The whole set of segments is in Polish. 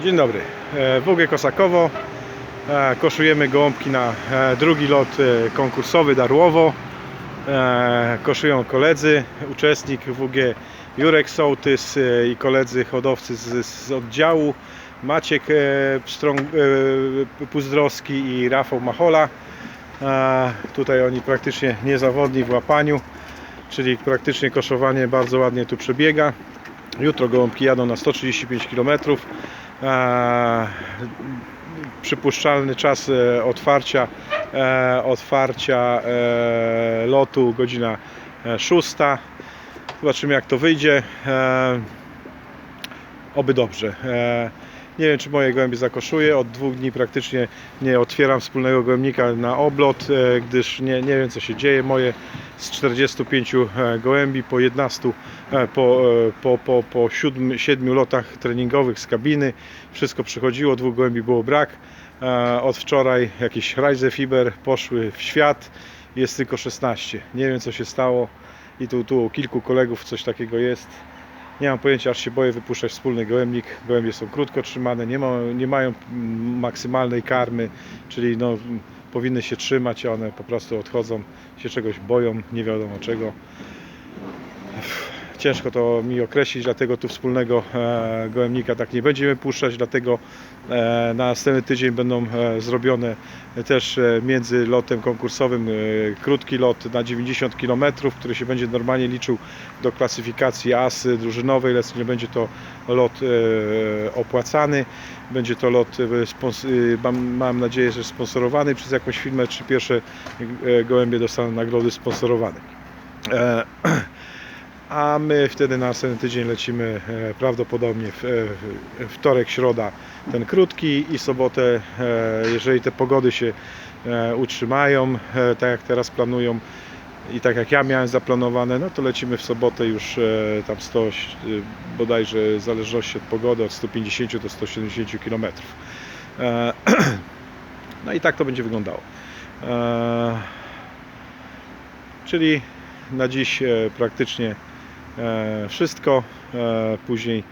Dzień dobry. E, WG Kosakowo. E, Koszujemy gołąbki na e, drugi lot konkursowy Darłowo. Koszują koledzy, uczestnik WG Jurek Sołtys i koledzy hodowcy z, z oddziału Maciek Puzdrowski i Rafał Machola. Tutaj oni praktycznie niezawodni w łapaniu, czyli praktycznie koszowanie bardzo ładnie tu przebiega. Jutro gołąbki jadą na 135 km. Eee, przypuszczalny czas e, otwarcia, e, otwarcia e, lotu godzina e, 6. Zobaczymy jak to wyjdzie. E, oby dobrze. Nie wiem czy moje gołębie zakoszuję. Od dwóch dni praktycznie nie otwieram wspólnego gołębnika na oblot, e, gdyż nie, nie wiem co się dzieje. Moje z 45 e, gołębi po 11, e, po, po, po, po 7, 7 lotach treningowych z kabiny wszystko przychodziło, dwóch gołębi było brak. Od wczoraj jakieś Rise Fiber poszły w świat, jest tylko 16. Nie wiem co się stało i tu, tu u kilku kolegów coś takiego jest. Nie mam pojęcia, aż się boję wypuszczać wspólny gołębnik. Gołębie są krótko trzymane, nie, ma, nie mają maksymalnej karmy, czyli no, powinny się trzymać, a one po prostu odchodzą, się czegoś boją, nie wiadomo czego. Ciężko to mi określić, dlatego tu wspólnego e, gołębnika tak nie będziemy puszczać, dlatego e, na następny tydzień będą e, zrobione też między lotem konkursowym krótki lot na 90 km, który się będzie normalnie liczył do klasyfikacji AS drużynowej, lecz nie będzie to lot opłacany. Będzie to lot, mam, nadzieję, że sponsorowany przez jakąś firmę, czy pierwsze gołębie dostaną nagrody sponsorowane. A my wtedy na następny tydzień lecimy e, prawdopodobnie e, wtorek, środa ten krótki i sobotę, e, jeżeli te pogody się utrzymają, tak jak teraz planują i tak jak ja miałem zaplanowane, no to lecimy w sobotę już tam 100, e, bodajże w zależności od pogody, od 150 do 170 km. No i tak to będzie wyglądało. Czyli na dziś praktycznie wszystko. E, Później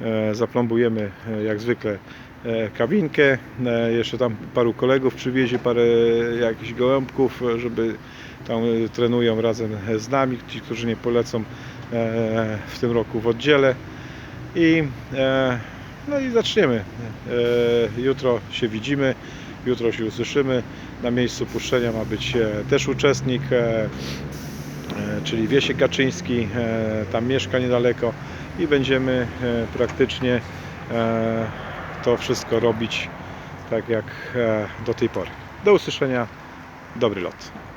e, zaplombujemy e, jak zwykle e, kabinkę. E, Jeszcze tam paru kolegów przywiezie parę jakichś gołębków, e, żeby tam e, trenują razem z nami, ci, którzy nie polecą e, w tym roku w oddziale. I, e, no i zaczniemy. E, Jutro się widzimy, jutro się usłyszymy. Na miejscu puszczenia ma być e, też uczestnik, e, e, czyli Wiesiek Kaczyński, e, tam mieszka niedaleko i będziemy e, praktycznie e, to wszystko robić tak jak e, do tej pory. Do usłyszenia, dobry lot.